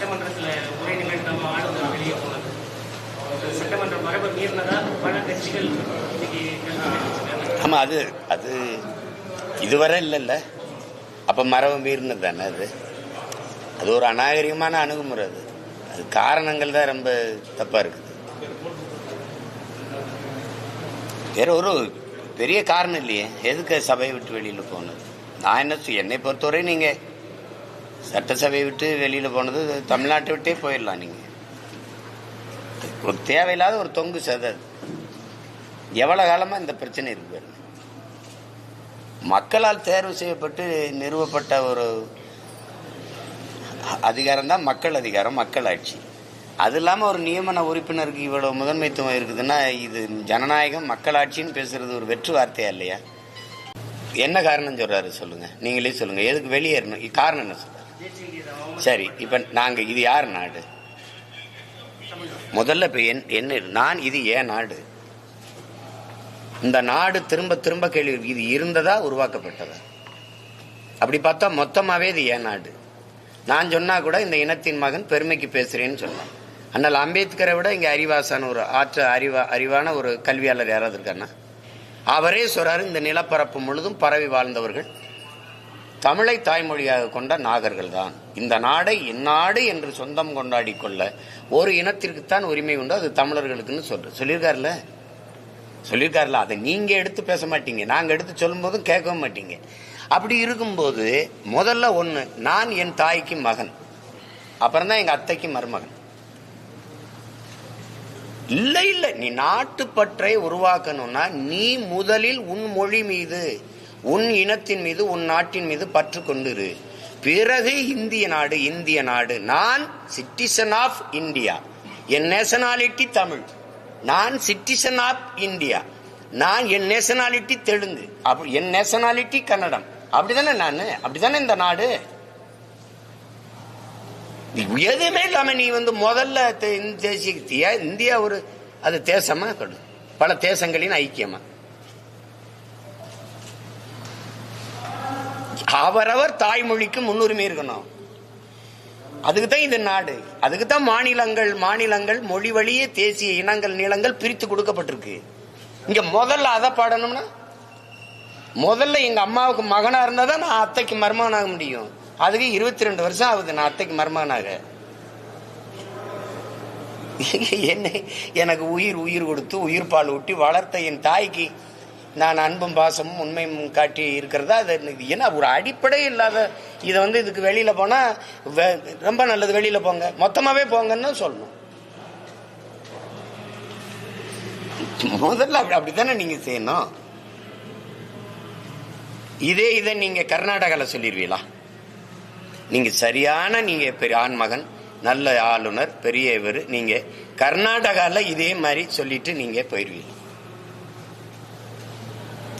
சட்டமன்றத்தில் உரை நிகழ்த்தாம ஆளுநர் வெளியே போனது சட்டமன்ற மரபு மீறினதால் பல கட்சிகள் இன்னைக்கு கருத்து ஆமாம் அது அது இதுவரை இல்லைல்ல. அப்போ மரபு மீறினது தானே அது? அது ஒரு அநாகரிகமான அணுகுமுறை அது. அது காரணங்கள் தான் ரொம்ப தப்பாக இருக்குது. வேற ஒரு பெரிய காரணம் இல்லையே. எதுக்கு சபையை விட்டு வெளியில் போனது? நான் என்ன என்னை பொறுத்தவரை நீங்கள் சட்டசபையை விட்டு வெளியில் போனது தமிழ்நாட்டை விட்டே போயிடலாம் நீங்கள் ஒரு தேவையில்லாத ஒரு தொங்கு சத எவ்வளோ காலமாக இந்த பிரச்சனை இருக்கு மக்களால் தேர்வு செய்யப்பட்டு நிறுவப்பட்ட ஒரு அதிகாரம் தான் மக்கள் அதிகாரம் மக்கள் ஆட்சி. அது இல்லாமல் ஒரு நியமன உறுப்பினருக்கு இவ்வளோ முதன்மைத்துவம் இருக்குதுன்னா இது ஜனநாயகம் மக்களாட்சின்னு பேசுகிறது ஒரு வெற்று வார்த்தையா இல்லையா? என்ன காரணம் சொல்கிறாரு சொல்லுங்கள் நீங்களே சொல்லுங்கள் எதுக்கு வெளியேறணும்? காரணம் என்ன சொல்லுங்கள் சரி இப்போ நாங்கள் இது யார் நாடு? முதல்ல இப்போ என் என்ன நான் இது ஏன் நாடு? இந்த நாடு திரும்ப திரும்ப கேள்வி இது இருந்ததா உருவாக்கப்பட்டதா? அப்படி பார்த்தா மொத்தமாவே இது ஏன் நாடு? நான் சொன்னா கூட இந்த இனத்தின் மகன் பெருமைக்கு பேசுறேன்னு சொன்னான். அண்ணல் அம்பேத்கரை விட இங்க அறிவாசான ஒரு ஆற்ற அறிவா அறிவான ஒரு கல்வியாளர் யாராவது இருக்காருன்னா அவரே சொல்றாரு இந்த நிலப்பரப்பு முழுதும் பரவி வாழ்ந்தவர்கள். தமிழை தாய்மொழியாக கொண்ட நாகர்கள் தான் இந்த நாடை இந்நாடு என்று சொந்தம் கொண்டாடி கொள்ள ஒரு இனத்திற்குத்தான் உரிமை உண்டு. அது தமிழர்களுக்குன்னு சொல்ற சொல்லியிருக்காருல்ல? சொல்லியிருக்காருல அதை நீங்க எடுத்து பேச மாட்டீங்க. நாங்கள் எடுத்து சொல்லும்போதும் கேட்கவும் மாட்டீங்க. அப்படி இருக்கும்போது முதல்ல ஒன்று நான் என் தாய்க்கு மகன். அப்புறம் தான் எங்கள் அத்தைக்கு மருமகன். இல்லை இல்லை. நீ நாட்டுப்பற்றை உருவாக்கணும்னா நீ முதலில் உன் மொழி மீது உன் இனத்தின் மீது உன் நாட்டின் மீது பற்று கொண்டிரு. பிறகு இந்திய நாடு இந்திய நாடு. நான் சிட்டிசன் ஆஃப் இந்தியா என் நேஷனாலிட்டி தமிழ். நான் சிட்டிசன் ஆஃப் இந்தியா நான் என் நேஷனாலிட்டி தெலுங்கு. அப்படி என் நேஷனாலிட்டி கன்னடம். அப்படிதானே நான்? அப்படிதானே இந்த நாடு? எதுவுமே இல்லாம நீ வந்து முதல்ல இந்த தேசிய இந்தியா ஒரு அது தேசமா கடும் பல தேசங்களின் ஐக்கியமா? அவரவர் தாய்மொழிக்கு முன்னுரிமை இருக்கணும். அதுக்கு தான் இந்த நாடு. அதுக்கு தான் மாநிலங்கள் மாநிலங்கள் மொழி வழியே தேசிய இனங்கள் நிலங்கள் பிரித்து கொடுக்கப்பட்டிருக்கு. இங்க முதல்ல அதை பாடணும்னா முதல்ல எங்க அம்மாவுக்கு மகனா இருந்தா தான் நான் அத்தைக்கு மருமகனாக முடியும். அதுக்கு இருபத்தி ரெண்டு வருஷம் ஆகுது நான் அத்தைக்கு மருமகனாக. என்னை எனக்கு உயிர் உயிர் கொடுத்து உயிர் பால் ஊட்டி வளர்த்த என் தாய்க்கு நான் அன்பும் பாசமும் உண்மையும் காட்டி இருக்கிறதா? அது ஏன்னா ஒரு அடிப்படை இல்லாத இதை வந்து இதுக்கு வெளியில் போனால் ரொம்ப நல்லது வெளியில் போங்க. மொத்தமாகவே போங்கன்னு சொல்லணும். முதல்ல அப்படி அப்படித்தானே நீங்கள் செய்யணும்? இதே இதை நீங்கள் கர்நாடகாவில் சொல்லிடுவீங்களா நீங்கள் சரியான நீங்கள் பெரிய ஆண்மகன் நல்ல ஆளுநர் பெரிய இவர் நீங்கள் கர்நாடகாவில் இதே மாதிரி சொல்லிட்டு நீங்கள் போயிடுவீங்க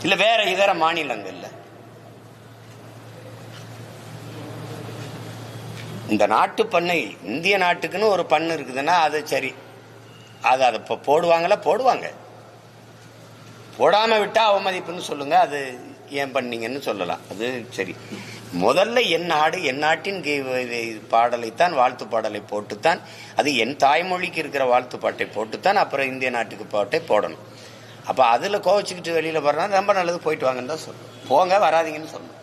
இல்ல வேற இதர மாநிலங்கள்ல இந்த நாட்டு பண்ணை இந்திய நாட்டுக்குன்னு ஒரு பண்ணு இருக்குதுன்னா அது சரி. அது அதை இப்போ போடுவாங்களா? போடுவாங்க. போடாமல் விட்டால் அவமதிப்புன்னு சொல்லுங்க அது ஏன் பண்ணீங்கன்னு சொல்லலாம். அது சரி. முதல்ல என் நாடு என் நாட்டின் கீ- பாடலைத்தான் வாழ்த்து பாடலை போட்டுத்தான் அது என் தாய்மொழிக்கு இருக்கிற வாழ்த்து பாட்டை போட்டுத்தான் அப்புறம் இந்திய நாட்டுக்கு பாட்டை போடணும். அப்போ அதில் கோவச்சுக்கிட்டு வெளியில் போகிறனா ரொம்ப நல்லது போயிட்டு வாங்கன்னு தான் சொல்லணும் போங்க வராதீங்கன்னு சொல்லணும்